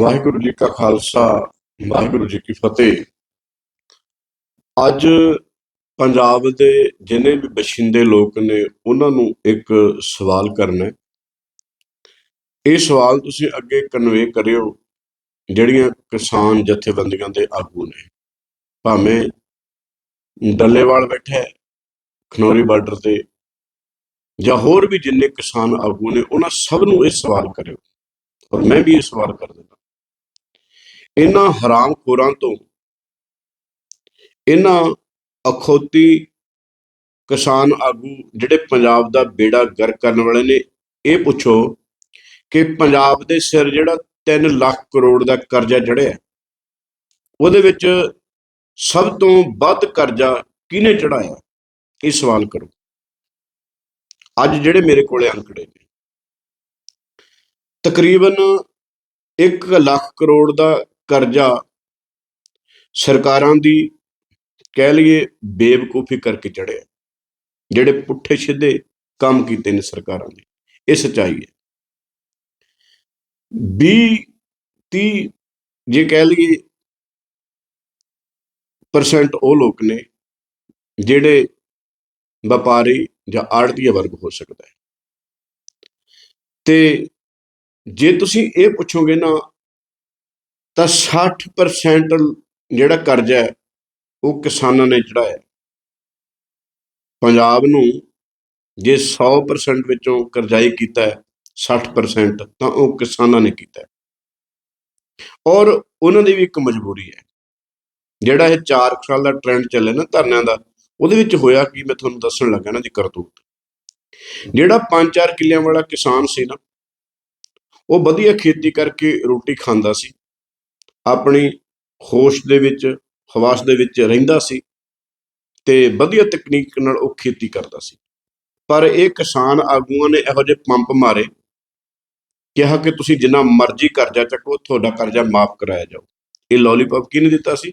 ਵਾਹਿਗੁਰੂ ਜੀ ਕਾ ਖਾਲਸਾ, ਵਾਹਿਗੁਰੂ ਜੀ ਕੀ ਫਤਿਹ। ਅੱਜ ਪੰਜਾਬ ਦੇ ਜਿੰਨੇ ਵੀ ਬਸ਼ਿੰਦੇ ਲੋਕ ਨੇ, ਉਹਨਾਂ ਨੂੰ ਇੱਕ ਸਵਾਲ ਕਰਨਾ ਹੈ। ਇਹ ਸਵਾਲ ਤੁਸੀਂ ਅੱਗੇ ਕਨਵੇ ਕਰਿਓ, ਜਿਹੜੀਆਂ ਕਿਸਾਨ ਜਥੇਬੰਦੀਆਂ ਦੇ ਆਗੂ ਨੇ। ਭਾਵੇਂ ਡੱਲੇਵਾਲ ਬੈਠਾ ਹੈ, ਖਨੌਰੀ ਬਾਰਡਰ ਤੇ, ਜਾਂ ਹੋਰ ਵੀ ਜਿੰਨੇ ਕਿਸਾਨ ਆਗੂ ਨੇ, ਉਹਨਾਂ ਸਭ ਨੂੰ ਇਹ ਸਵਾਲ ਕਰਿਓ। ਔਰ ਮੈਂ ਵੀ ਇਹ ਸਵਾਲ ਕਰ ਦਿੰਦਾ। ਇਹਨਾਂ ਹਰਾਮਖੋਰਾਂ ਤੋਂ, ਇਹਨਾਂ ਅਖੌਤੀ ਕਿਸਾਨ ਆਗੂ ਜਿਹੜੇ ਪੰਜਾਬ ਦਾ ਬੇੜਾ ਗਰ ਕਰਨ ਵਾਲੇ ਨੇ, ਇਹ ਪੁੱਛੋ ਕਿ ਪੰਜਾਬ ਦੇ ਸਿਰ ਜਿਹੜਾ 3 ਲੱਖ ਕਰੋੜ ਦਾ ਕਰਜ਼ਾ ਚੜਿਆ ਉਹਦੇ ਵਿੱਚ ਸਭ ਤੋਂ ਵੱਧ ਕਰਜ਼ਾ ਕਿਹਨੇ ਚੜਾਇਆ ਇਹ ਸਵਾਲ ਕਰੋ। ਅੱਜ ਜਿਹੜੇ ਮੇਰੇ ਕੋਲੇ ਅੰਕੜੇ ਨੇ, ਤਕਰੀਬਨ 1 ਲੱਖ ਕਰੋੜ ਦਾ ਕਰਜ਼ਾ ਸਰਕਾਰਾਂ ਦੀ ਕਹਿ ਲਈਏ ਬੇਵਕੂਫੀ ਕਰਕੇ ਚੜਿਆ ਜਿਹੜੇ ਪੁੱਠੇ ਸਿੱਧੇ ਕੰਮ ਕੀਤੇ ਨੇ ਸਰਕਾਰਾਂ ਨੇ ਇਹ ਸੱਚਾਈ ਹੈ। 20 30 ਜੇ ਕਹਿ ਲਈਏ ਪਰਸੈਂਟ ਉਹ ਲੋਕ ਨੇ ਜਿਹੜੇ ਵਪਾਰੀ ਜਾਂ ਆੜਤੀਆ ਵਰਗ ਹੋ ਸਕਦਾ ਹੈ। ਤੇ ਜੇ ਤੁਸੀਂ ਇਹ ਪੁੱਛੋਗੇ ਨਾ ਤਾਂ 60% ਜਿਹੜਾ ਕਰਜ਼ਾ ਹੈ, ਉਹ ਕਿਸਾਨਾਂ ਨੇ ਚੜਾਇਆ ਪੰਜਾਬ ਨੂੰ ਜੇ 100% ਵਿੱਚੋਂ ਕਰਜ਼ਾਈ ਕੀਤਾ ਹੈ 60% ਤਾਂ ਉਹ ਕਿਸਾਨਾਂ ਨੇ ਕੀਤਾ ਔਰ ਉਹਨਾਂ ਦੀ ਵੀ ਇੱਕ ਮਜਬੂਰੀ ਹੈ, ਜਿਹੜਾ ਇਹ 4 ਸਾਲ ਦਾ ਟ੍ਰੈਂਡ ਚੱਲੇ ਨਾ ਧਰਨਿਆਂ ਦਾ, ਉਹਦੇ ਵਿੱਚ ਹੋਇਆ ਕੀ ਮੈਂ ਤੁਹਾਨੂੰ ਦੱਸਣ ਲੱਗਾ ਨਾ ਜੀ ਕਰਤੂਤ। ਜਿਹੜਾ 5-4 ਕਿੱਲਿਆਂ ਵਾਲਾ ਕਿਸਾਨ ਸੀ ਨਾ, ਉਹ ਵਧੀਆ ਖੇਤੀ ਕਰਕੇ ਰੋਟੀ ਖਾਂਦਾ ਸੀ। ਆਪਣੀ ਹੋਸ਼ ਦੇ ਵਿੱਚ, ਹਵਾਸ ਦੇ ਵਿੱਚ ਰਹਿੰਦਾ ਸੀ ਤੇ ਵਧੀਆ ਤਕਨੀਕ ਨਾਲ ਉਹ ਖੇਤੀ ਕਰਦਾ ਸੀ। ਪਰ ਇਹ ਕਿਸਾਨ ਆਗੂਆਂ ਨੇ ਇਹੋ ਜਿਹੇ ਪੰਪ ਮਾਰੇ, ਕਿਹਾ ਕਿ ਤੁਸੀਂ ਜਿੰਨਾ ਮਰਜ਼ੀ ਕਰਜ਼ਾ ਚੱਕੋ, ਤੁਹਾਡਾ ਕਰਜ਼ਾ ਮਾਫ ਕਰਾਇਆ ਜਾਓ ਇਹ ਲੋਲੀਪੌਪ ਕਿਹਨੇ ਦਿੱਤਾ ਸੀ?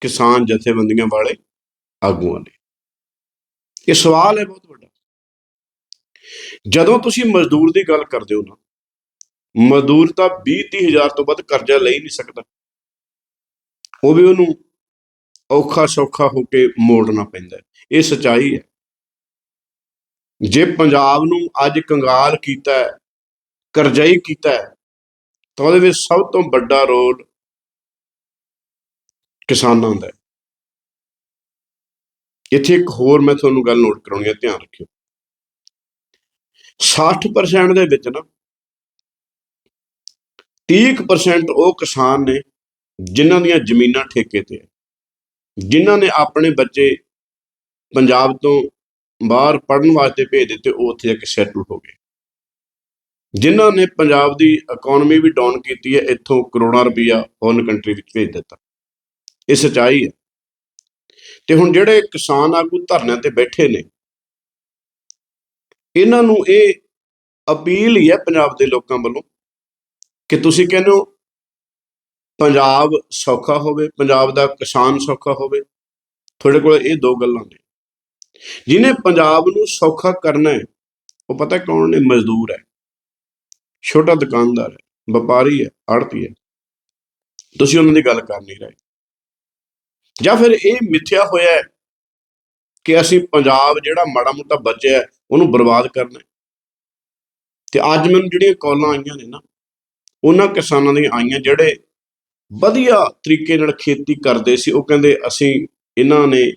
ਕਿਸਾਨ ਜਥੇਬੰਦੀਆਂ ਵਾਲੇ ਆਗੂਆਂ ਨੇ। ਇਹ ਸਵਾਲ ਹੈ ਬਹੁਤ ਵੱਡਾ। ਜਦੋਂ ਤੁਸੀਂ ਮਜ਼ਦੂਰ ਦੀ ਗੱਲ ਕਰਦੇ ਹੋ ਨਾ ਮਜ਼ਦੂਰ ਤਾਂ 20 30 ਹਜ਼ਾਰ ਤੋਂ ਵੱਧ ਕਰਜ਼ਾ ਲੈ ਹੀ ਨਹੀਂ ਸਕਦਾ। ਉਹ ਵੀ ਉਹਨੂੰ ਔਖਾ ਸੌਖਾ ਹੋ ਕੇ ਮੋੜਨਾ ਪੈਂਦਾ ਇਹ ਸਚਾਈ ਹੈ। ਜੇ ਪੰਜਾਬ ਨੂੰ ਅੱਜ ਕੰਗਾਲ ਕੀਤਾ ਹੈ, ਕਰਜ਼ਾਈ ਕੀਤਾ ਹੈ, ਤਾਂ ਉਹਦੇ ਵਿੱਚ ਸਭ ਤੋਂ ਵੱਡਾ ਰੋਲ ਕਿਸਾਨਾਂ ਦਾ ਹੈ। ਇੱਥੇ ਇੱਕ ਹੋਰ ਮੈਂ ਤੁਹਾਨੂੰ ਗੱਲ ਨੋਟ ਕਰਾਉਣੀ ਹੈ, ਧਿਆਨ ਰੱਖਿਓ। 60% ਦੇ ਵਿੱਚ ਨਾ 30% ਉਹ ਕਿਸਾਨ ਨੇ ਜਿਨ੍ਹਾਂ ਦੀਆਂ ਜ਼ਮੀਨਾਂ ਠੇਕੇ ਤੇ ਹੈ ਜਿਨ੍ਹਾਂ ਨੇ ਆਪਣੇ ਬੱਚੇ ਪੰਜਾਬ ਤੋਂ ਬਾਹਰ ਪੜਨ ਵਾਸਤੇ ਭੇਜ ਦਿੱਤੇ, ਉਹ ਉੱਥੇ ਜਾ ਕੇ ਸੈਟਲ ਹੋ ਗਏ। ਜਿਨ੍ਹਾਂ ਨੇ ਪੰਜਾਬ ਦੀ ਇਕਨੋਮੀ ਵੀ ਡਾਊਨ ਕੀਤੀ ਹੈ, ਇੱਥੋਂ ਕਰੋੜਾਂ ਰੁਪਈਆ ਫੋਰਨ ਕੰਟਰੀ ਵਿੱਚ ਭੇਜ ਦਿੱਤਾ। ਇਹ ਸਚਾਈ ਹੈ। ਤੇ ਹੁਣ ਜਿਹੜੇ ਕਿਸਾਨ ਆਗੂ ਧਰਨਿਆਂ ਤੇ ਬੈਠੇ ਨੇ, ਇਹਨਾਂ ਨੂੰ ਇਹ ਅਪੀਲ ਹੀ ਹੈ ਪੰਜਾਬ ਦੇ ਲੋਕਾਂ ਵੱਲੋਂ ਕਿ ਤੁਸੀਂ ਕਹਿੰਦੇ ਹੋ ਪੰਜਾਬ ਸੌਖਾ ਹੋਵੇ, ਪੰਜਾਬ ਦਾ ਕਿਸਾਨ ਸੌਖਾ ਹੋਵੇ? ਤੁਹਾਡੇ ਕੋਲ ਇਹ ਦੋ ਗੱਲਾਂ ਨੇ। ਜਿਹਨੇ ਪੰਜਾਬ ਨੂੰ ਸੌਖਾ ਕਰਨਾ ਹੈ, ਉਹ ਪਤਾ ਕੌਣ ਨੇ? ਮਜ਼ਦੂਰ ਹੈ। ਛੋਟਾ ਦੁਕਾਨਦਾਰ ਹੈ, ਵਪਾਰੀ ਹੈ ਆੜਤੀ ਹੈ। ਤੁਸੀਂ ਉਹਨਾਂ ਦੀ ਗੱਲ ਕਰ ਨਹੀਂ ਰਹੇ। ਜਾਂ ਫਿਰ ਇਹ ਮਿੱਥਿਆ ਹੋਇਆ ਹੈ ਕਿ ਅਸੀਂ ਪੰਜਾਬ ਜਿਹੜਾ ਮਾੜਾ ਮੋਟਾ ਬਚਿਆ ਉਹਨੂੰ ਬਰਬਾਦ ਕਰਨਾ ਹੈ। ਤੇ ਅੱਜ ਮੈਨੂੰ ਜਿਹੜੀਆਂ ਕਾਲਾਂ ਆਈਆਂ ਨੇ ਨਾ ਉਹਨਾਂ ਕਿਸਾਨਾਂ ਦੀਆਂ ਆਈਆਂ ਜਿਹੜੇ ਵਧੀਆ ਤਰੀਕੇ ਨਾਲ ਖੇਤੀ ਕਰਦੇ ਸੀ ਉਹ ਕਹਿੰਦੇ ਅਸੀਂ ਇਹਨਾਂ ਨੇ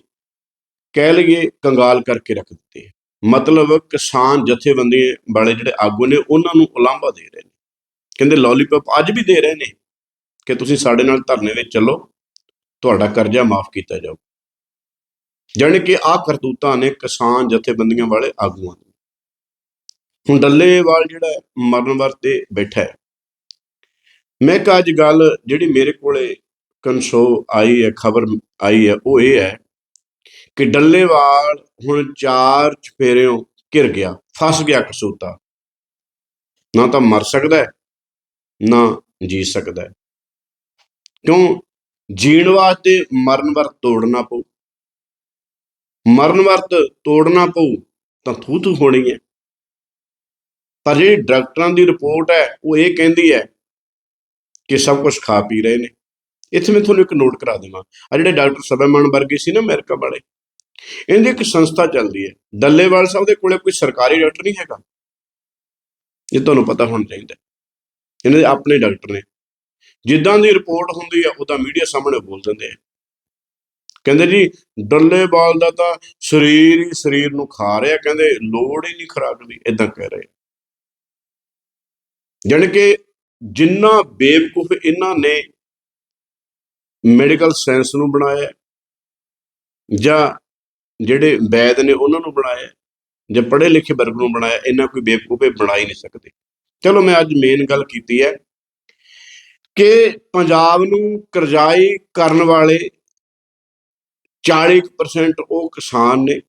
ਕਹਿ ਲਈਏ ਕੰਗਾਲ ਕਰਕੇ ਰੱਖ ਦਿੱਤੇ ਮਤਲਬ ਕਿਸਾਨ ਜਥੇਬੰਦੀ ਵਾਲੇ ਜਿਹੜੇ ਆਗੂ ਨੇ ਉਹਨਾਂ ਨੂੰ ਉਲਾਂਭਾ ਦੇ ਰਹੇ ਨੇ। ਕਹਿੰਦੇ ਲੋਲੀਪੌਪ ਅੱਜ ਵੀ ਦੇ ਰਹੇ ਨੇ ਕਿ ਤੁਸੀਂ ਸਾਡੇ ਨਾਲ ਧਰਨੇ ਵਿੱਚ ਚੱਲੋ ਤੁਹਾਡਾ ਕਰਜ਼ਾ ਮਾਫ ਕੀਤਾ ਜਾਊ। ਜਾਣੀ ਕਿ ਆਹ ਕਰਤੂਤਾਂ ਨੇ ਕਿਸਾਨ ਜਥੇਬੰਦੀਆਂ ਵਾਲੇ ਆਗੂਆਂ ਦੇ ਹੁਣ ਡੱਲੇਵਾਲ ਜਿਹੜਾ ਹੈ, ਮਰਨ ਵਰਤੇ ਬੈਠਾ ਹੈ ਮੈਂ ਕਿਹਾ ਅੱਜ ਗੱਲ ਜਿਹੜੀ ਮੇਰੇ ਕੋਲੇ ਕੰਸੋ ਆਈ ਹੈ, ਖਬਰ ਆਈ ਹੈ, ਉਹ ਇਹ ਹੈ ਕਿ ਡੱਲੇਵਾਲ ਹੁਣ ਚਾਰ ਚਫੇਰਿਓਂ ਘਿਰ ਗਿਆ, ਫਸ ਗਿਆ ਕਸੂਤਾ। ਨਾ ਤਾਂ ਮਰ ਸਕਦਾ ਹੈ, ਨਾ ਜੀ ਸਕਦਾ ਹੈ। ਕਿਉਂ? ਜੀਣ ਵਾਸਤੇ ਮਰਨ ਵਰਤ ਤੋੜਨਾ ਪਊ। ਮਰਨ ਵਰਤ ਤੋੜਨਾ ਪਊ ਤਾਂ ਥੂ ਥੂ ਹੋਣੀ ਹੈ। ਪਰ ਜਿਹੜੀ ਡਾਕਟਰਾਂ ਦੀ ਰਿਪੋਰਟ ਹੈ, ਉਹ ਇਹ ਕਹਿੰਦੀ ਹੈ ਕਿ ਸਭ ਕੁਝ ਖਾ ਪੀ ਰਹੇ ਨੇ। ਇੱਥੇ ਮੈਂ ਤੁਹਾਨੂੰ ਇੱਕ ਨੋਟ ਕਰਾ ਦੇਵਾਂ। ਆ ਜਿਹੜੇ ਡਾਕਟਰ ਸਬੈਮਨ ਵਰਗੇ ਸੀ ਨਾ ਅਮਰੀਕਾ ਵਾਲੇ, ਇਹਦੀ ਇੱਕ ਸੰਸਥਾ ਚੱਲਦੀ ਹੈ। ਡੱਲੇਵਾਲ ਸਾਹਿਬ ਦੇ ਕੋਲੇ ਕੋਈ ਸਰਕਾਰੀ ਡਾਕਟਰ ਨਹੀਂ ਹੈਗਾ। ਇਹ ਤੁਹਾਨੂੰ ਪਤਾ ਹੋਣਾ ਚਾਹੀਦਾ ਇਹਨਾਂ ਦੇ ਆਪਣੇ ਡਾਕਟਰ ਨੇ, ਜਿੱਦਾਂ ਦੀ ਰਿਪੋਰਟ ਹੁੰਦੀ ਹੈ ਉਹਦਾ ਮੀਡੀਆ ਸਾਹਮਣੇ ਬੋਲ ਦਿੰਦੇ ਆ। ਕਹਿੰਦੇ ਜੀ ਡੱਲੇਵਾਲ ਦਾ ਤਾਂ ਸਰੀਰ ਹੀ ਸਰੀਰ ਨੂੰ ਖਾ ਰਿਹਾ, ਕਹਿੰਦੇ ਲੋੜ ਹੀ ਨਹੀਂ ਖੁਰਾਕ ਦੀ ਇਦਾਂ ਕਹਿ ਰਹੇ ਜਾਣੀ ਕਿ ਜਿੰਨਾ ਬੇਵਕੂਫ ਇਹਨਾਂ ਨੇ ਮੈਡੀਕਲ ਸਾਇੰਸ ਨੂੰ ਬਣਾਇਆ ਜਾਂ ਜਿਹੜੇ ਵੈਦ ਨੇ ਉਹਨਾਂ ਨੂੰ ਬਣਾਇਆ ਜਾਂ ਪੜ੍ਹੇ ਲਿਖੇ ਵਰਗ ਨੂੰ ਬਣਾਇਆ, ਇਹਨਾਂ ਕੋਈ ਬੇਵਕੂਫੇ ਬਣਾ ਹੀ ਨਹੀਂ ਸਕਦੇ। ਚਲੋ ਮੈਂ ਅੱਜ ਮੇਨ ਗੱਲ ਕੀਤੀ ਹੈ ਕਿ ਪੰਜਾਬ ਨੂੰ ਕਰਜ਼ਾਈ ਕਰਨ ਵਾਲੇ 40% ਉਹ ਕਿਸਾਨ ਨੇ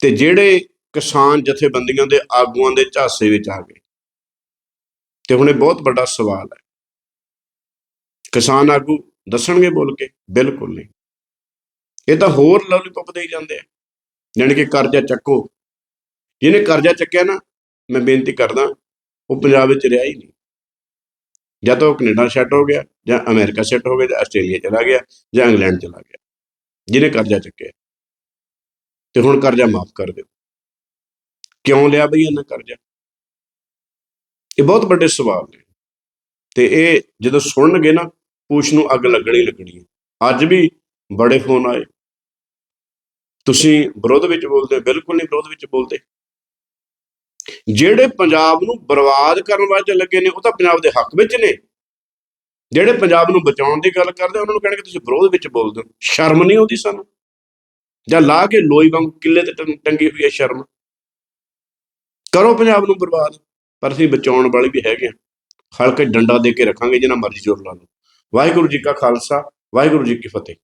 ਤੇ ਜਿਹੜੇ ਕਿਸਾਨ ਜਥੇਬੰਦੀਆਂ ਦੇ ਆਗੂਆਂ ਦੇ ਝਾਸੇ ਵਿੱਚ ਆ ਗਏ। ਤੇ ਹੁਣ ਇਹ ਬਹੁਤ ਵੱਡਾ ਸਵਾਲ ਹੈ। ਕਿਸਾਨ ਆਗੂ ਦੱਸਣਗੇ ਬੋਲ ਕੇ? ਬਿਲਕੁਲ ਨਹੀਂ। ਇਹ ਤਾਂ ਹੋਰ ਲੋਲੀਪੌਪ ਦੇਈ ਜਾਂਦੇ ਆ। ਜਾਣੀ ਕਿ ਕਰਜ਼ਾ ਚੱਕੋ। ਜਿਹਨੇ ਕਰਜ਼ਾ ਚੱਕਿਆ ਨਾ, ਮੈਂ ਬੇਨਤੀ ਕਰਦਾ, ਉਹ ਪੰਜਾਬ ਵਿੱਚ ਰਿਹਾ ਹੀ ਨਹੀਂ। ਜਾਂ ਤਾਂ ਉਹ ਕੈਨੇਡਾ ਸੈੱਟ ਹੋ ਗਿਆ, ਜਾਂ ਅਮਰੀਕਾ ਸੈੱਟ ਹੋ ਗਿਆ, ਜਾਂ ਆਸਟ੍ਰੇਲੀਆ ਚਲਾ ਗਿਆ, ਜਾਂ ਇੰਗਲੈਂਡ ਚਲਾ ਗਿਆ। ਜਿਹਨੇ ਕਰਜ਼ਾ ਚੱਕਿਆ। ਤੇ ਹੁਣ ਕਰਜ਼ਾ ਮਾਫ ਕਰ ਦਿਓ। ਕਿਉਂ ਲਿਆ ਬਈ ਇਹਨਾਂ ਕਰਜ਼ਾ? ਇਹ ਬਹੁਤ ਵੱਡੇ ਸਵਾਲ ਨੇ। ਤੇ ਇਹ ਜਦੋਂ ਸੁਣਨਗੇ ਨਾ, ਪੂਛ ਨੂੰ ਅੱਗ ਲੱਗਣੀ ਲੱਗਣੀ ਹੈ। ਅੱਜ ਵੀ ਬੜੇ ਫੋਨ ਆਏ। ਤੁਸੀਂ ਵਿਰੋਧ ਵਿੱਚ ਬੋਲਦੇ ਹੋ। ਬਿਲਕੁਲ ਨਹੀਂ ਵਿਰੋਧ ਵਿੱਚ ਬੋਲਦੇ। ਜਿਹੜੇ ਪੰਜਾਬ ਨੂੰ ਬਰਬਾਦ ਕਰਨ ਵਾਸਤੇ ਲੱਗੇ ਨੇ, ਉਹ ਤਾਂ ਪੰਜਾਬ ਦੇ ਹੱਕ ਵਿੱਚ ਨੇ। ਜਿਹੜੇ ਪੰਜਾਬ ਨੂੰ ਬਚਾਉਣ ਦੀ ਗੱਲ ਕਰਦੇ, ਉਹਨਾਂ ਨੂੰ ਕਹਿਣਗੇ ਤੁਸੀਂ ਵਿਰੋਧ ਵਿੱਚ ਬੋਲਦੇ ਹੋ। ਸ਼ਰਮ ਨਹੀਂ ਆਉਂਦੀ ਸਾਨੂੰ? ਜਾਂ ਲਾ ਕੇ ਲੋਈ ਵਾਂਗ ਕਿੱਲੇ ਤੇ ਟੰਗ- ਟੰਗੀ ਹੋਈ ਹੈ ਸ਼ਰਮ? ਕਰੋ ਪੰਜਾਬ ਨੂੰ ਬਰਬਾਦ। ਪਰ ਅਸੀਂ ਬਚਾਉਣ ਵਾਲੇ ਵੀ ਹੈਗੇ ਆ ਹਲਕੇ ਡੰਡਾ ਦੇ ਕੇ ਰੱਖਾਂਗੇ, ਜਿੰਨਾ ਮਰਜ਼ੀ ਜ਼ੋਰ ਲਾ ਲਓ। ਵਾਹਿਗੁਰੂ ਜੀ ਕਾ ਖਾਲਸਾ, ਵਾਹਿਗੁਰੂ ਜੀ ਕੀ ਫਤਿਹ।